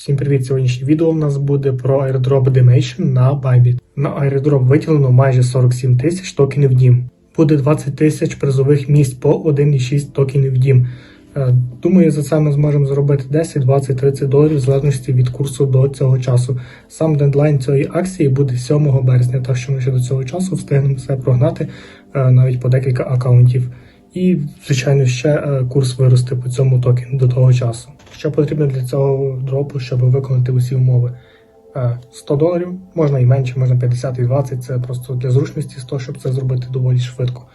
Всім привіт! Сьогоднішнє відео у нас буде про airdrop Dimation на Bybit. На airdrop виділено майже 47 тисяч токенів DIM. Буде 20 тисяч призових місць по 1,6 токенів DIM. Е, Думаю, за це ми зможемо заробити 10, 20, 30 доларів в залежності від курсу до цього часу. Сам дедлайн цієї акції буде 7 березня, так що ми ще до цього часу встигнемо все прогнати е, навіть по декілька акаунтів. І, звичайно, ще е, курс виросте по цьому токену до того часу. Що потрібно для цього дропу, щоб виконати усі умови? Е, 100 доларів, можна і менше, можна 50 і 20, це просто для зручності 100, щоб це зробити доволі швидко.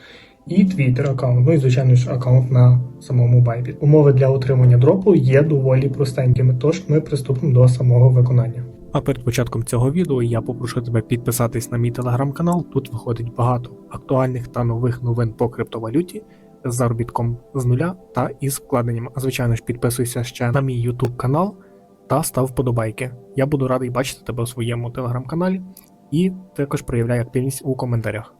І Twitter аккаунт, ну і звичайно ж аккаунт на самому Bybit. Умови для отримання дропу є доволі простенькими, тож ми приступимо до самого виконання. А перед початком цього відео я попрошу тебе підписатись на мій телеграм-канал. Тут виходить багато актуальних та нових новин по криптовалюті з заробітком з нуля та із вкладенням. А звичайно ж, підписуйся ще на мій YouTube канал та став вподобайки. Я буду радий бачити тебе у своєму телеграм-каналі і також проявляй активність у коментарях.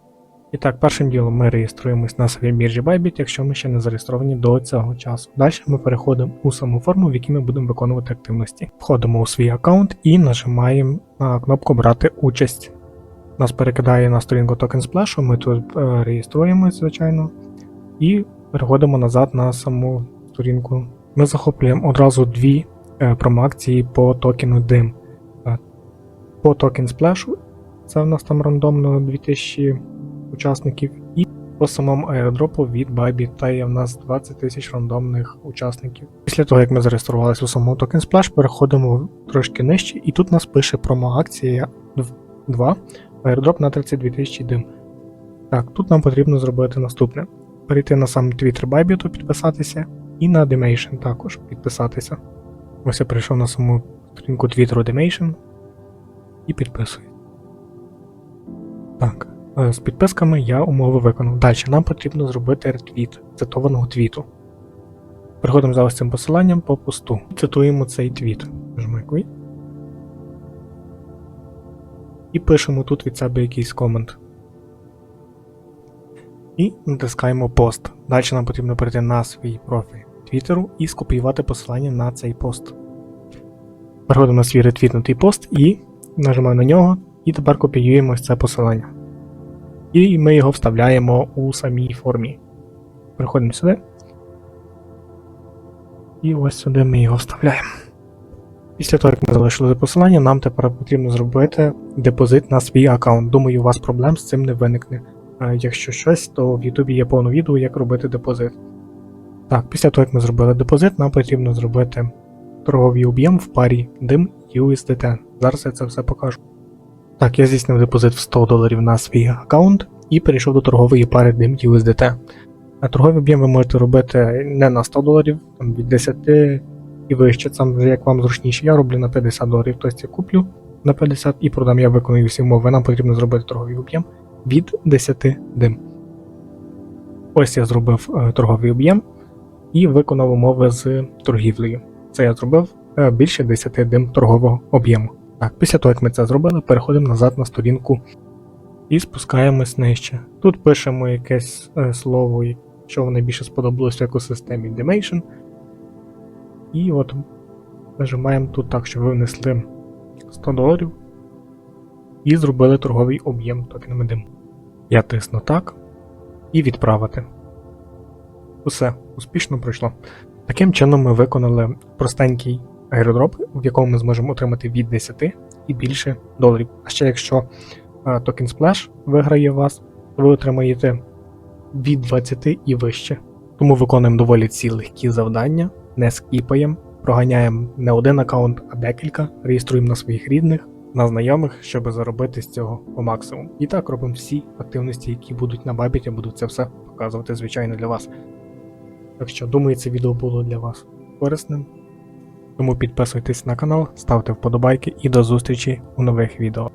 І так, першим ділом ми реєструємось на своїй біржі Bybit, якщо ми ще не зареєстровані до цього часу. Далі ми переходимо у саму форму, в якій ми будемо виконувати активності. Входимо у свій аккаунт і нажимаємо на кнопку Брати участь. Нас перекидає на сторінку Token Splash, ми тут е, реєструємось, звичайно, і переходимо назад на саму сторінку. Ми захоплюємо одразу дві е, промоакції по токену DIM. Е, По Token Splash, це в нас там рандомно 2000 учасників, і по самому аеродропу від Bybit та є в нас 20 тисяч рандомних учасників. Після того, як ми зареєструвалися у самому Token Splash, переходимо трошки нижче, і тут нас пише промо-акція 2 аеродроп на 32 тисячі дим. Так, тут нам потрібно зробити наступне: перейти на сам Twitter Bybit, підписатися, і на Dimation також підписатися. Ось я прийшов на саму сторінку Twitter Dimation і підписую. Так. Е, З підписками я умови виконав. Далі нам потрібно зробити ретвіт цитованого твіту. Переходимо за ось цим посиланням по посту. Цитуємо цей твіт. І пишемо тут від себе якийсь комент. І натискаємо пост. Далі нам потрібно перейти на свій профіль Твіттеру і скопіювати посилання на цей пост. Переходимо на свій ретвітнутий пост і нажимаємо на нього, і тепер копіюємо це посилання і ми його вставляємо у самій формі. Переходимо сюди. І ось сюди ми його вставляємо. Після того, як ми залишили посилання, нам тепер потрібно зробити депозит на свій аккаунт. Думаю, у вас проблем з цим не виникне. Якщо щось, то в YouTube є повне відео, як робити депозит. Так, після того, як ми зробили депозит, нам потрібно зробити торговий об'єм в парі DIM USDT. Зараз я це все покажу. Так, я здійснив депозит в 100 доларів на свій аккаунт і перейшов до торгової пари DIM USDT. А торговий об'єм ви можете робити не на 100 доларів, там від 10 і вище, там як вам зручніше. Я роблю на 50 доларів, тобто я куплю на 50 і продам, я виконую всі умови. Нам потрібно зробити торговий об'єм від 10 DIM. Ось я зробив е, торговий об'єм і виконав умови з торгівлею. Це я зробив е, більше 10 DIM торгового об'єму. Так, після того, як ми це зробили, переходимо назад на сторінку і спускаємось нижче. Тут пишемо якесь е, слово, що вам найбільше сподобалось в екосистемі Dimation. І от нажимаємо тут так, що ви внесли 100 доларів і зробили торговий об'єм токенами DIM. Я тисну так і відправити. Усе, успішно пройшло. Таким чином ми виконали простенький аеродроп, в якому ми зможемо отримати від 10 і більше доларів. А ще якщо е, токен Splash виграє вас, то ви отримаєте від 20 і вище. Тому виконуємо доволі ці легкі завдання, не скіпаємо, проганяємо не один аккаунт, а декілька, реєструємо на своїх рідних, на знайомих, щоб заробити з цього по максимуму. І так робимо всі активності, які будуть на Бабіті, буду це все показувати, звичайно, для вас. Так що, думаю, це відео було для вас корисним. Тому підписуйтесь на канал, ставте вподобайки і до зустрічі у нових відео.